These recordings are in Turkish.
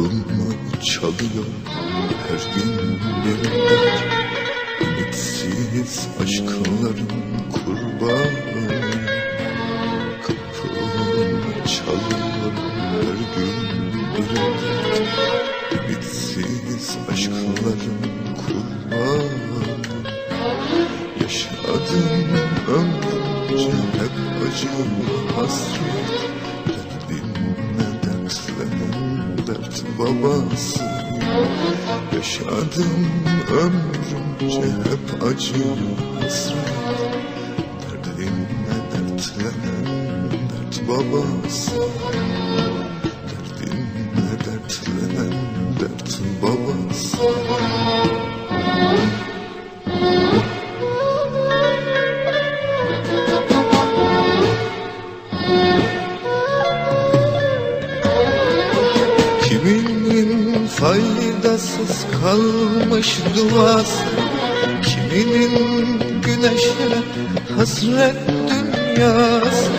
Aklımı çalıyor? Her gün yeniden Ümitsiz aşkların kurbanı. Kapımı çalıyor her gün yeniden Ümitsiz aşkların kurbanı. Yaşadım ömrümce hep acı hasret dert babası. Yaşadım ömrümce hep acı hasret. Derdinle dertlenen dert babası. Derdinle dertlenen dert babası faydasız kalmış duası Kiminin güneşe hasret dünyası?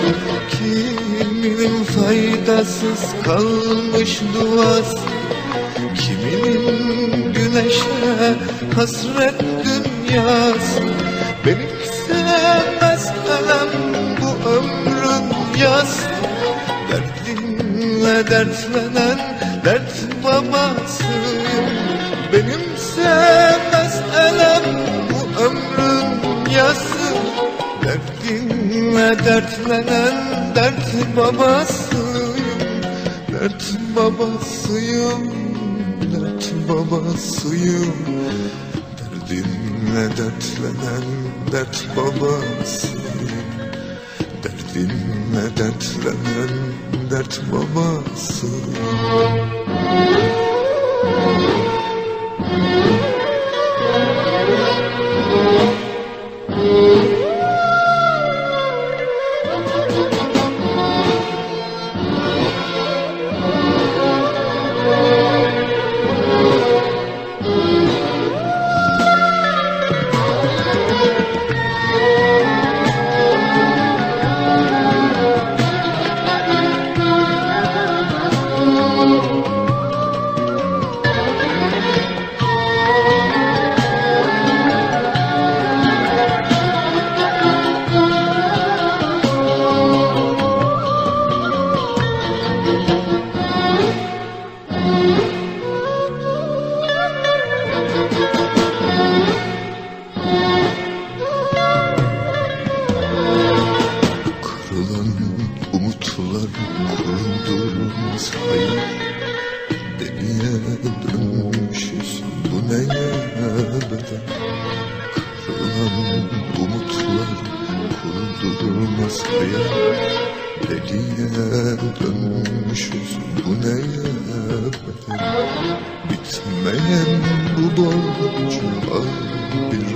Kiminin faydasız kalmış duası Kiminin güneşe hasret dünyası? Benimse meselem bu ömrün yası. Derdinle dertlenen dert babası Benimse meselem bu ömrün yası Derdinle dertlenen dert babasıyım Dert babasıyım Dert babasıyım. Derdinle dertlenen dert babasıyım Derdinle dertlenen dert babası. Kırılan Deliye dönmüşüz bu neye bedel Kırılan umutlar kurulduğumuz hayal Deliye dönmüşüz bu neye bedel Bitmeyen bu borcu al bir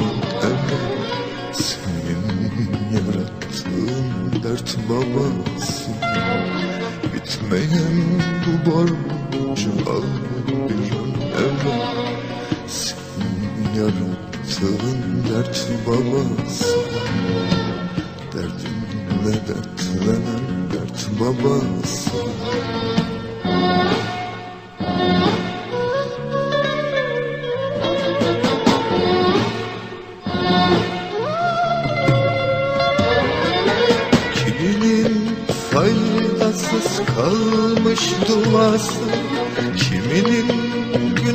evvel senin yarattığın dert babası. Bitmeyen bu borcu Senin yarattığın dert babası. Derdinle dertlenen dert babası. Kiminin faydasız kalmış duası Kiminin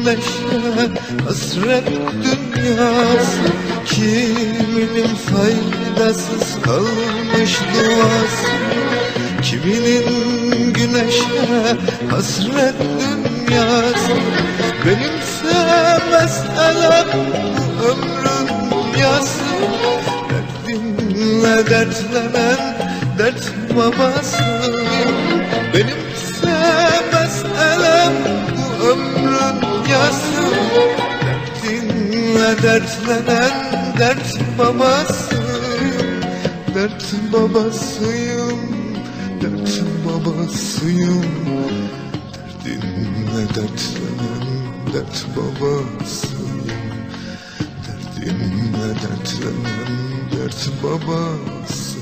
güneşe hasret dünyası Kiminin faydasız kalmış duası? Kiminin güneşe hasret dünyası? Benimse meselem bu ömrün yası Derdinle dertlenen dert babası Benimse dertlenen dert babasıyım Dert babasıyım Dert babasıyım. Derdinle dertlenen dert babasıyım Derdinle dertlenen dert babası